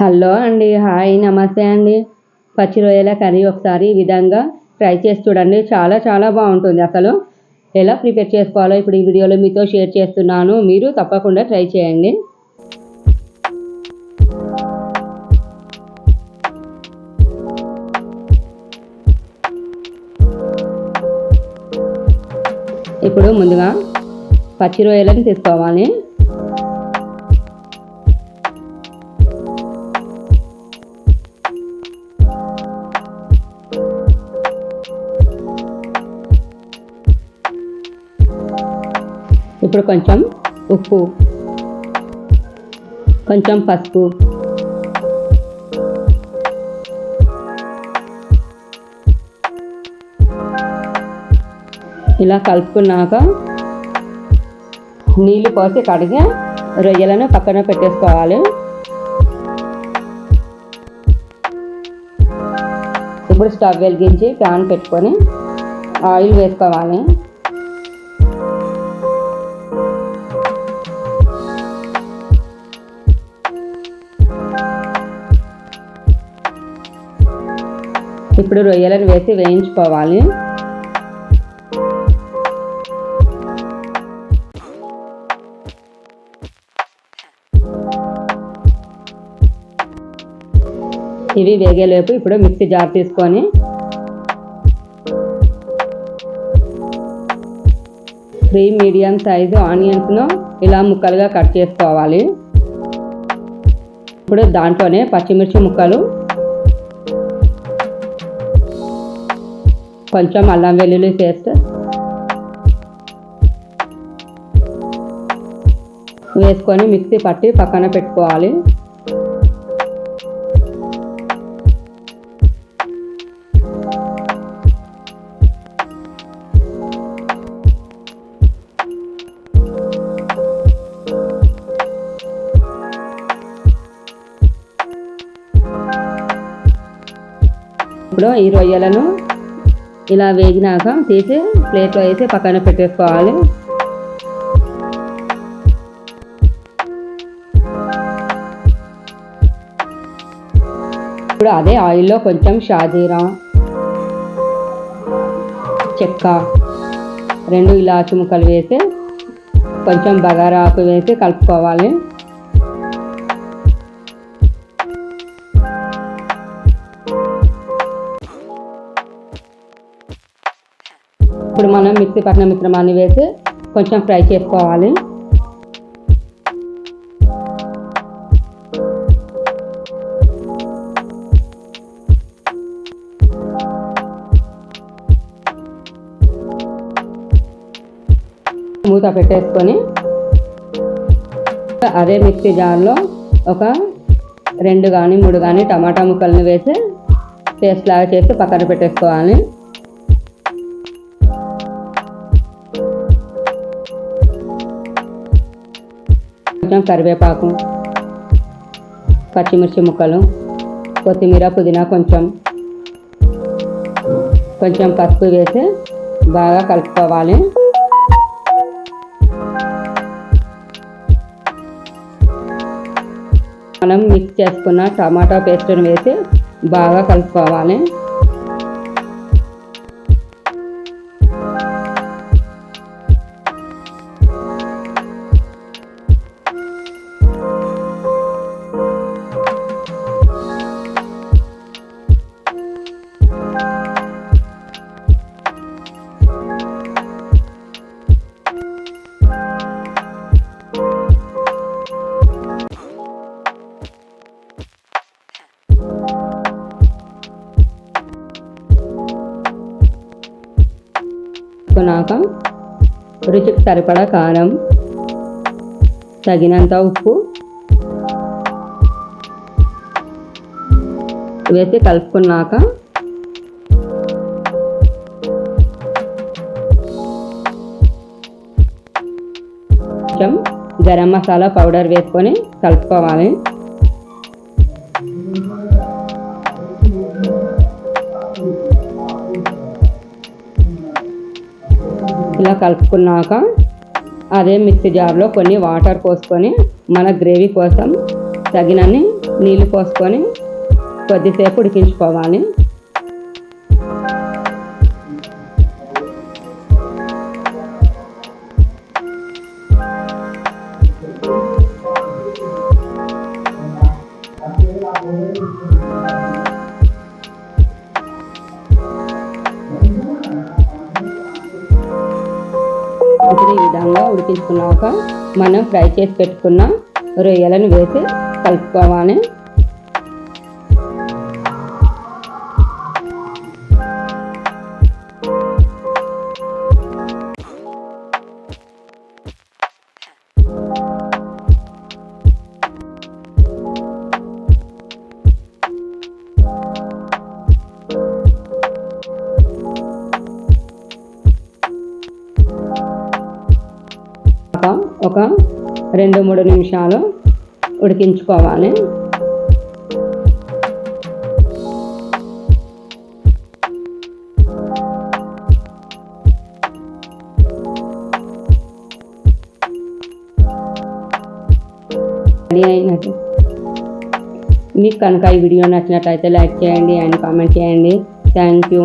Hello అండి hi నమస్తే అండి. పచ్చి రొయ్యల కర్రీ ఒకసారి ఈ విధంగా ట్రై చేసి చూడండి. చాలా చాలా బాగుంటుంది అసలు. ఎలా ప్రిపేర్ చేసుకోవాలో ఇప్పుడు ఈ వీడియోలో మీతో షేర్ చేస్తున్నాను. మీరు తప్పకుండా ట్రై చేయండి. ఇప్పుడు ముందుగా పచ్చి రొయ్యలను తీసుకోవాలి. ఇప్పుడు కొంచెం ఉప్పు కొంచెం పసుపు ఇలా కలుపుకున్నాక నీళ్ళు పోసి కడిగి రొయ్యలను పక్కన పెట్టేసుకోవాలి. ఇప్పుడు స్టవ్ వెలిగించి ప్యాన్ పెట్టుకొని ఆయిల్ వేసుకోవాలి. ఇప్పుడు రొయ్యలను వేసి వేయించుకోవాలి. ఇవి వేగేలోపు ఇప్పుడు మిక్సీ జార్ తీసుకొని త్రీ మీడియం సైజు ఆనియన్స్ను ఇలా ముక్కలుగా కట్ చేసుకోవాలి. ఇప్పుడు దాంట్లోనే పచ్చిమిర్చి ముక్కలు కొంచెం అల్లం వెల్లుల్లి పేస్ట్. వేసుకొని మిక్సీ పట్టి పక్కన పెట్టుకోవాలి. ఇప్పుడు ఈ రొయ్యలను ఇలా వేగినాక తీసి ప్లేట్లో వేసి పక్కన పెట్టేసుకోవాలి. ఇప్పుడు అదే ఆయిల్లో కొంచెం షాజీరా చెక్క రెండు ఇలాచి ముక్కలు వేసి కొంచెం బగారా ఆకు వేసి కలుపుకోవాలి. ఇప్పుడు మనం మిక్సీ పట్టిన మిశ్రమాన్ని వేసి కొంచెం ఫ్రై చేసుకోవాలి. మూత పెట్టేసుకొని అదే మిక్సీ జార్లో ఒక రెండు కానీ మూడు కానీ టమాటా ముక్కలను వేసి పేస్ట్ లాగా చేసి పక్కన పెట్టేసుకోవాలి. కొంచెం కరివేపాకు పచ్చిమిర్చి ముక్కలు కొత్తిమీర పుదీనా కొంచెం. కొంచెం పసుపు వేసి బాగా కలుపుకోవాలి. మనం మిక్స్ చేసుకున్న టమాటా పేస్ట్ని వేసి బాగా కలుపుకోవాలి. వేసుకున్నాక రుచికి సరిపడా కారం తగినంత ఉప్పు వేసి కలుపుకున్నాక కొంచెం గరం మసాలా పౌడర్ వేసుకొని కలుపుకోవాలి. ఇలా కలుపుకున్నాక అదే మిక్సీ జార్లో కొన్ని వాటర్ పోసుకొని మన గ్రేవీ కోసం తగినన్ని నీళ్ళు పోసుకొని కొద్దిసేపు ఉడికించుకోవాలి. ఉడికించుకున్నాక మనం ఫ్రై చేసి పెట్టుకున్న రొయ్యలను వేసి కలుపుకోవాలి. ఒక రెండు మూడు నిమిషాలు ఉడికించుకోవాలి. రెడీ అయినట్టు. మీకు కనుక ఈ వీడియో నచ్చినట్లయితే లైక్ చేయండి అండ్ కామెంట్ చేయండి. Thank you.